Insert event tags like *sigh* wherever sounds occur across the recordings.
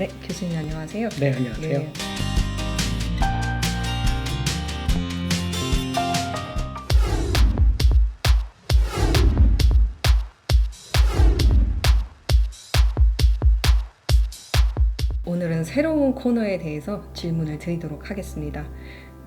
네, 교수님 안녕하세요. 네, 안녕하세요. 네. 오늘은 새로운 코너에 대해서 질문을 드리도록 하겠습니다.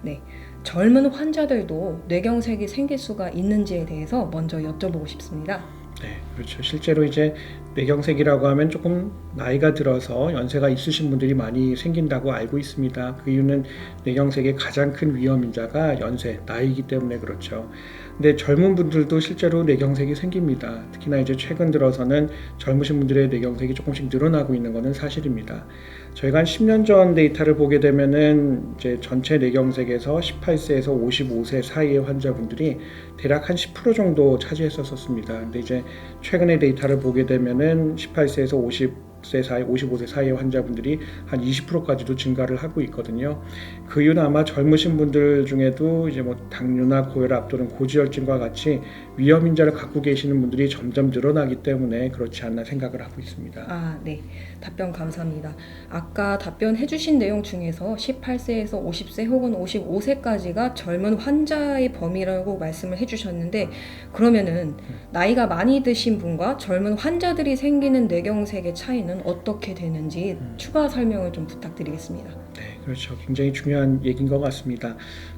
네. 젊은 환자들도 뇌경색이 생길 수가 있는지에 대해서 먼저 여쭤보고 싶습니다. 네, 그렇죠. 실제로 이제 뇌경색이라고 하면 조금 나이가 들어서 연세가 있으신 분들이 많이 생긴다고 알고 있습니다. 그 이유는 뇌경색의 가장 큰 위험 인자가 연세, 나이이기 때문에 그렇죠. 근데 젊은 분들도 실제로 뇌경색이 생깁니다. 특히나 이제 최근 들어서는 젊으신 분들의 뇌경색이 조금씩 늘어나고 있는 것은 사실입니다. 저희가 한 10년 전 데이터를 보게 되면은 이제 전체 뇌경색에서 18세에서 55세 사이의 환자분들이 대략 한 10% 정도 차지했었습니다. 근데 이제 최근의 데이터를 보게 되면은 18세에서 50 세 사이, 55세 사이의 환자분들이 한 20%까지도 증가를 하고 있거든요. 그 이유는 아마 젊으신 분들 중에도 이제 뭐 당뇨나 고혈압 또는 고지혈증과 같이 위험 인자를 갖고 계시는 분들이 점점 늘어나기 때문에 그렇지 않나 생각을 하고 있습니다. 아, 네. 답변 감사합니다. 아까 답변해 주신 내용 중에서 18세에서 50세 혹은 55세까지가 젊은 환자의 범위라고 말씀을 해 주셨는데 그러면은 나이가 많이 드신 분과 젊은 환자들이 생기는 뇌경색의 차이는 어떻게 되는지 음. 추가 설명을 좀 부탁드리겠습니다. 네, 그렇죠. 굉장히 중요한 얘기인 것 같습니다.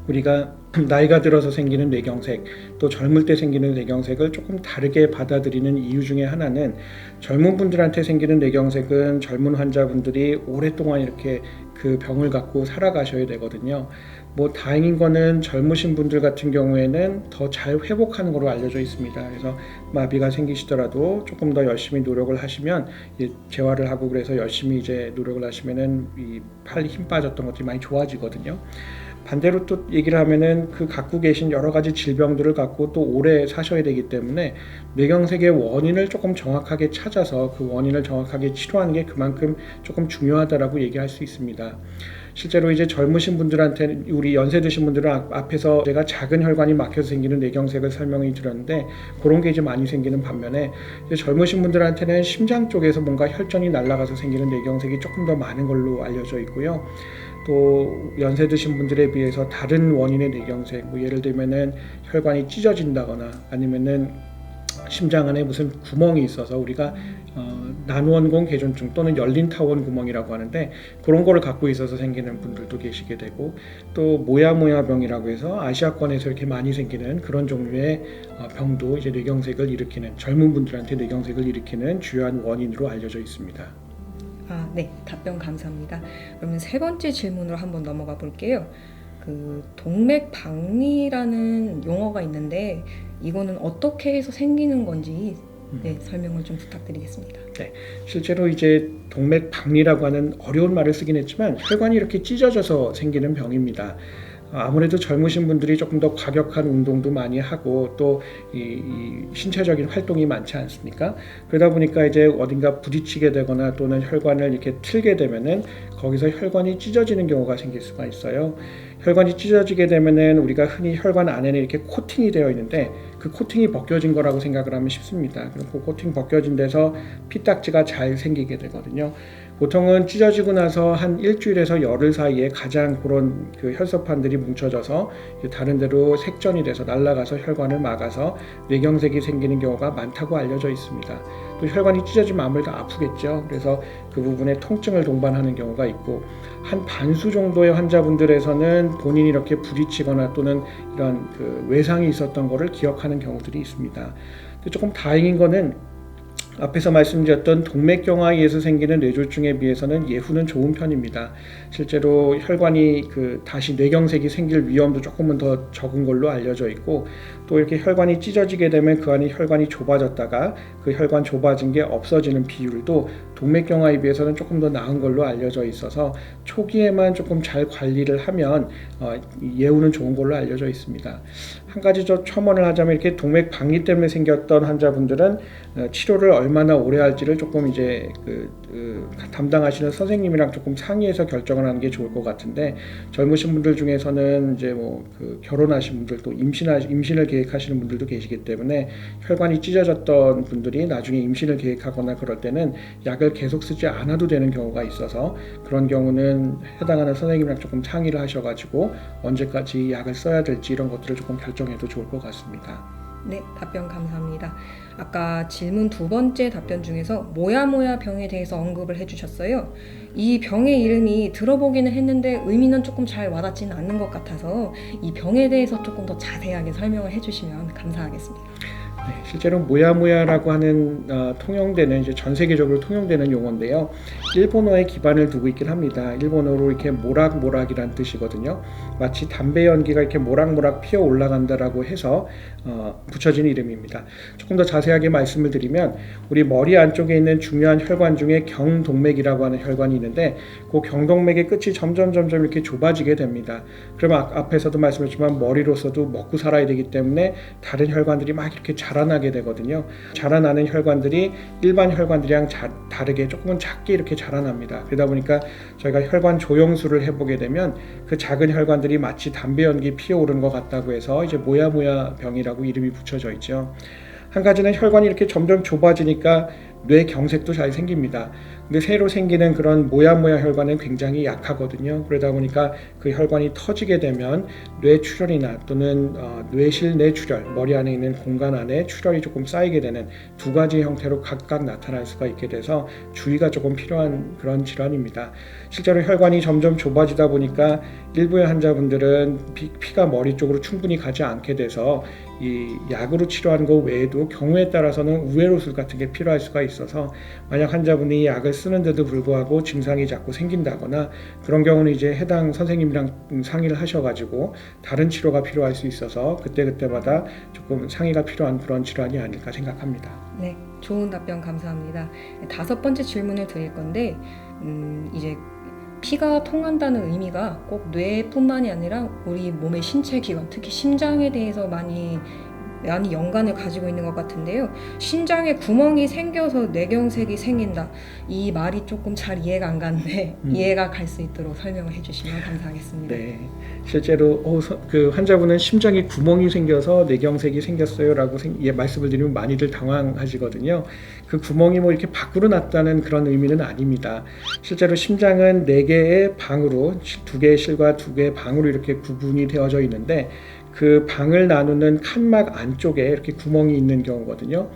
우리가 *clears throat* 나이가 들어서 생기는 뇌경색, 또 젊을 때 생기는 뇌경색을 조금 다르게 받아들이는 이유 중에 하나는 젊은 분들한테 생기는 뇌경색은 젊은 환자분들이 오랫동안 이렇게 그 병을 갖고 살아가셔야 되거든요. 뭐 다행인 거는 젊으신 분들 같은 경우에는 더 잘 회복하는 걸로 알려져 있습니다. 그래서 마비가 생기시더라도 조금 더 열심히 노력을 하시면 재활을 하고 그래서 열심히 이제 노력을 하시면은 이팔힘 빠졌던 것들이 많이 좋아지거든요. 반대로 또 얘기를 하면은 그 갖고 계신 여러 가지 질병들을 갖고 또 오래 사셔야 되기 때문에 뇌경색의 원인을 조금 정확하게 찾아서 그 원인을 정확하게 치료하는 게 그만큼 조금 중요하다라고 얘기할 수 있습니다. 실제로 이제 젊으신 분들한테 우리 연세 드신 분들은 앞- 앞에서 제가 작은 혈관이 막혀서 생기는 뇌경색을 설명을 드렸는데 그런 게 이제 많이 생기는 반면에 이제 젊으신 분들한테는 심장 쪽에서 뭔가 혈전이 날아가서 생기는 뇌경색이 조금 더 많은 걸로 알려져 있고요. 또 연세 드신 분들에 비해서 다른 원인의 뇌경색, 뭐 예를 들면은 혈관이 찢어진다거나 아니면은 심장 안에 무슨 구멍이 있어서 우리가 어, 난원공 개존증 또는 열린 타원 구멍이라고 하는데 그런 거를 갖고 있어서 생기는 분들도 계시게 되고 또 모야모야병이라고 해서 아시아권에서 이렇게 많이 생기는 그런 종류의 어, 병도 이제 뇌경색을 일으키는 젊은 분들한테 뇌경색을 일으키는 주요한 원인으로 알려져 있습니다. 아, 네. 답변 감사합니다. 그러면 세 번째 질문으로 한번 넘어가 볼게요. 그 동맥 박리라는 용어가 있는데 이거는 어떻게 해서 생기는 건지 네, 설명을 좀 부탁드리겠습니다. 실제로 이제 동맥박리라고 하는 어려운 말을 쓰긴 했지만 혈관이 이렇게 찢어져서 생기는 병입니다. 어, 아무래도 젊으신 분들이 조금 더 과격한 운동도 많이 하고 또이 신체적인 활동이 많지 않습니까? 그러다 보니까 이제 어딘가 부딪히게 되거나 또는 혈관을 이렇게 틀게 되면은 거기서 혈관이 찢어지는 경우가 생길 수가 있어요. 혈관이 찢어지게 되면은 우리가 흔히 혈관 안에는 이렇게 코팅이 되어 있는데 그 코팅이 벗겨진 거라고 생각을 하면 쉽습니다. 그럼 그 코팅 벗겨진 데서 피딱지가 잘 생기게 되거든요. 보통은 찢어지고 나서 한 일주일에서 열흘 사이에 가장 그런 그 혈소판들이 뭉쳐져서 다른 데로 색전이 돼서 날아가서 혈관을 막아서 뇌경색이 생기는 경우가 많다고 알려져 있습니다. 또 혈관이 찢어지면 아무래도 아프겠죠. 그래서 그 부분에 통증을 동반하는 경우가 있고 한 반수 정도의 환자분들에서는 본인이 이렇게 부딪히거나 또는 이런 그 외상이 있었던 거를 기억하는 경우들이 있습니다. 조금 다행인 거는 앞에서 말씀드렸던 동맥경화에 의해서 생기는 뇌졸중에 비해서는 예후는 좋은 편입니다. 실제로 혈관이 그 다시 뇌경색이 생길 위험도 조금은 더 적은 걸로 알려져 있고 또 이렇게 혈관이 찢어지게 되면 그 안에 혈관이 좁아졌다가 그 혈관 좁아진 게 없어지는 비율도 동맥경화에 비해서는 조금 더 나은 걸로 알려져 있어서 초기에만 조금 잘 관리를 하면 어, 예후는 좋은 걸로 알려져 있습니다. 한 가지 저 첨언을 하자면 이렇게 동맥 박리 때문에 생겼던 환자분들은 어, 치료를 얼마나 오래 할지를 조금 이제 그, 그 담당하시는 선생님이랑 조금 상의해서 결정을 하는 게 좋을 것 같은데 젊으신 분들 중에서는 이제 뭐 그 결혼하신 분들 또 임신하 임신을 계획하시는 분들도 계시기 때문에 혈관이 찢어졌던 분들이 나중에 임신을 계획하거나 그럴 때는 약을 계속 쓰지 않아도 되는 경우가 있어서 그런 경우는 해당하는 선생님이랑 조금 상의를 하셔가지고 언제까지 약을 써야 될지 이런 것들을 조금 결정해도 좋을 것 같습니다. 네, 답변 감사합니다. 아까 질문 두 번째 답변 중에서 모야모야 병에 대해서 언급을 해주셨어요. 이 병의 이름이 들어보기는 했는데 의미는 조금 잘 와닿지는 않는 것 같아서 이 병에 대해서 조금 더 자세하게 설명을 해주시면 감사하겠습니다. 네, 실제로 모야모야라고 하는 어, 통용되는 이제 전 세계적으로 통용되는 용어인데요. 일본어에 기반을 두고 있긴 합니다. 일본어로 이렇게 모락모락이란 뜻이거든요. 마치 담배 연기가 이렇게 모락모락 피어 올라간다라고 해서 어, 붙여진 이름입니다. 조금 더 자세하게 말씀을 드리면 우리 머리 안쪽에 있는 중요한 혈관 중에 경동맥이라고 하는 혈관이 있는데 그 경동맥의 끝이 점점 점점 이렇게 좁아지게 됩니다. 그럼 아, 앞에서도 말씀했지만 머리로서도 먹고 살아야 되기 때문에 다른 혈관들이 막 이렇게 자 라나게 되거든요. 자라나는 혈관들이 일반 혈관들이랑 자, 다르게 조금은 작게 이렇게 자라납니다. 그러다 보니까 저희가 혈관 조영술을 해보게 되면 그 작은 혈관들이 마치 담배 연기 피어오르는 것 같다고 해서 이제 모야모야 병이라고 이름이 붙여져 있죠. 한 가지는 혈관이 이렇게 점점 좁아지니까 뇌 경색도 잘 생깁니다. 근데 새로 생기는 그런 모야모야 혈관은 굉장히 약하거든요. 그러다 보니까 그 혈관이 터지게 되면 뇌출혈이나 또는 어, 뇌실 내 출혈, 머리 안에 있는 공간 안에 출혈이 조금 쌓이게 되는 두 가지 형태로 각각 나타날 수가 있게 돼서 주의가 조금 필요한 그런 질환입니다. 실제로 혈관이 점점 좁아지다 보니까 일부의 환자분들은 피, 피가 머리 쪽으로 충분히 가지 않게 돼서 이 약으로 치료하는 것 외에도 경우에 따라서는 우회로술 같은 게 필요할 수가 있어서 만약 환자분이 약을 쓰는데도 불구하고 증상이 자꾸 생긴다거나 그런 경우는 이제 해당 선생님이랑 상의를 하셔가지고 다른 치료가 필요할 수 있어서 그때 그때마다 조금 상의가 필요한 그런 질환이 아닐까 생각합니다. 네, 좋은 답변 감사합니다. 다섯 번째 질문을 드릴 건데, 음, 이제 피가 통한다는 의미가 꼭 뇌뿐만이 아니라 우리 몸의 신체 기관, 특히 심장에 대해서 많이 많이 연관을 가지고 있는 것 같은데요. 심장에 구멍이 생겨서 뇌경색이 생긴다. 이 말이 조금 잘 이해가 안 가는데 음. 이해가 갈 수 있도록 설명을 해주시면 감사하겠습니다. 네, 실제로 어, 서- 그 환자분은 심장에 구멍이 생겨서 뇌경색이 생겼어요라고 생- 예, 말씀을 드리면 많이들 당황하시거든요. 그 구멍이 뭐 이렇게 밖으로 났다는 그런 의미는 아닙니다. 실제로 심장은 네 개의 방으로 두 개의 실과 두 개의 방으로 이렇게 구분이 되어져 있는데 그 방을 나누는 칸막 안쪽에 이렇게 구멍이 있는 경우거든요.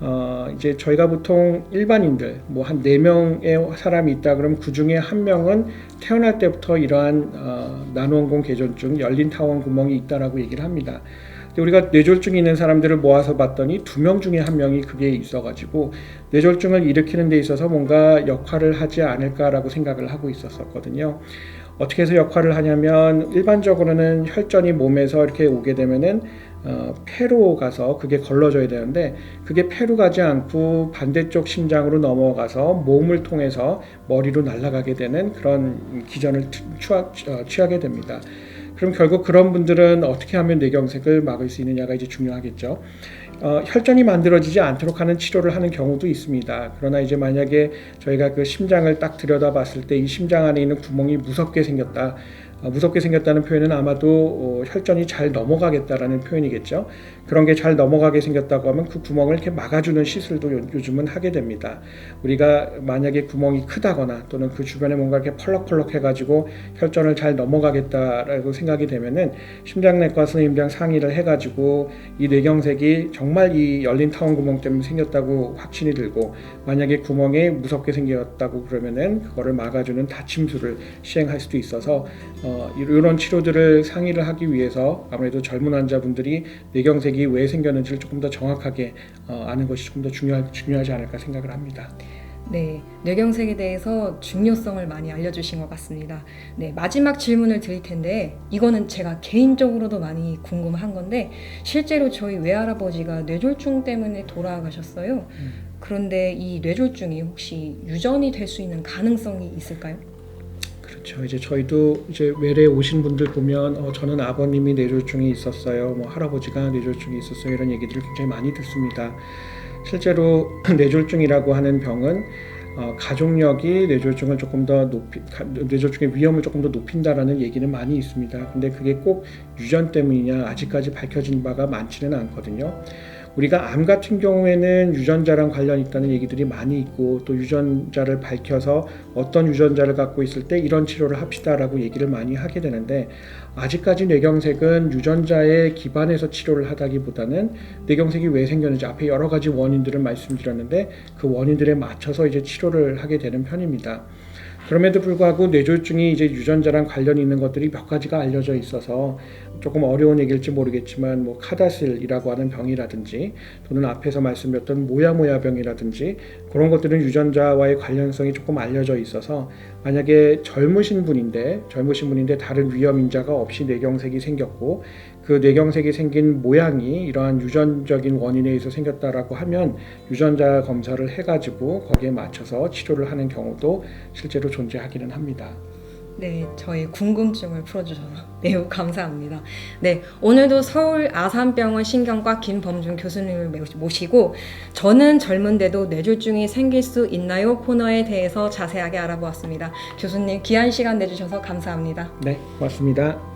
어, 이제 저희가 보통 일반인들 뭐한네 명의 사람이 있다 그러면 그 중에 한 명은 태어날 때부터 이러한 어, 나노원공 개전증 열린 타원 구멍이 있다라고 얘기를 합니다. 우리가 뇌졸중이 있는 사람들을 모아서 봤더니 두 명 중에 한 명이 그게 있어가지고 뇌졸중을 일으키는 데 있어서 뭔가 역할을 하지 않을까라고 생각을 하고 있었었거든요. 어떻게 해서 역할을 하냐면 일반적으로는 혈전이 몸에서 이렇게 오게 되면은 어, 폐로 가서 그게 걸러져야 되는데 그게 폐로 가지 않고 반대쪽 심장으로 넘어가서 몸을 통해서 머리로 날아가게 되는 그런 기전을 취하, 어, 취하게 됩니다. 그럼 결국 그런 분들은 어떻게 하면 뇌경색을 막을 수 있느냐가 이제 중요하겠죠. 어, 혈전이 만들어지지 않도록 하는 치료를 하는 경우도 있습니다. 그러나 이제 만약에 저희가 그 심장을 딱 들여다봤을 때 이 심장 안에 있는 구멍이 무섭게 생겼다. 어, 무섭게 생겼다는 표현은 아마도 어, 혈전이 잘 넘어가겠다라는 표현이겠죠. 그런 게 잘 넘어가게 생겼다고 하면 그 구멍을 이렇게 막아주는 시술도 요, 요즘은 하게 됩니다. 우리가 만약에 구멍이 크다거나 또는 그 주변에 뭔가 이렇게 펄럭펄럭 해가지고 혈전을 잘 넘어가겠다라고 생각이 되면은 심장내과 선생님이랑 상의를 해가지고 이 뇌경색이 정말 이 열린 타원 구멍 때문에 생겼다고 확신이 들고 만약에 구멍이 무섭게 생겼다고 그러면은 그거를 막아주는 다침술을 시행할 수도 있어서 어, 이런 치료들을 상의를 하기 위해서 아무래도 젊은 환자분들이 뇌경색 이 왜 생겼는지를 조금 더 정확하게 어, 아는 것이 조금 더 중요하, 중요하지 않을까 생각을 합니다. 네, 뇌경색에 대해서 중요성을 많이 알려주신 것 같습니다. 네, 마지막 질문을 드릴 텐데 이거는 제가 개인적으로도 많이 궁금한 건데 실제로 저희 외할아버지가 뇌졸중 때문에 돌아가셨어요. 그런데 이 뇌졸중이 혹시 유전이 될 수 있는 가능성이 있을까요? 그렇죠. 이제 저희도 이제 외래 오신 분들 보면 어, 저는 아버님이 뇌졸중이 있었어요. 뭐 할아버지가 뇌졸중이 있었어요. 이런 얘기들을 굉장히 많이 듣습니다. 실제로 *clears throat* 뇌졸중이라고 하는 병은 어, 가족력이 뇌졸중을 조금 더 높이 가- 뇌졸중의 위험을 조금 더 높인다라는 얘기는 많이 있습니다. 근데 그게 꼭 유전 때문이냐 아직까지 밝혀진 바가 많지는 않거든요. 우리가 암 같은 경우에는 유전자랑 관련 있다는 얘기들이 많이 있고 또 유전자를 밝혀서 어떤 유전자를 갖고 있을 때 이런 치료를 합시다라고 얘기를 많이 하게 되는데 아직까지 뇌경색은 유전자에 기반해서 치료를 하다기보다는 뇌경색이 왜 생겼는지 앞에 여러 가지 원인들을 말씀드렸는데 그 원인들에 맞춰서 이제 치료를 하게 되는 편입니다. 그럼에도 불구하고 뇌졸중이 이제 유전자랑 관련이 있는 것들이 몇 가지가 알려져 있어서 조금 어려운 얘기일지 모르겠지만 뭐 카다실이라고 하는 병이라든지 또는 앞에서 말씀드렸던 모야모야 병이라든지 그런 것들은 유전자와의 관련성이 조금 알려져 있어서 만약에 젊으신 분인데 젊으신 분인데 다른 위험 인자가 없이 뇌경색이 생겼고 그 뇌경색이 생긴 모양이 이러한 유전적인 원인에 의해서 생겼다라고 하면 유전자 검사를 해가지고 거기에 맞춰서 치료를 하는 경우도 실제로 존재하기는 합니다. 네, 저의 궁금증을 풀어주셔서 *laughs* 매우 감사합니다. 네, 오늘도 서울 아산병원 신경과 김범준 교수님을 모시고 저는 젊은데도 뇌졸중이 생길 수 있나요? 코너에 대해서 자세하게 알아보았습니다. 교수님 귀한 시간 내주셔서 감사합니다. 네, 고맙습니다.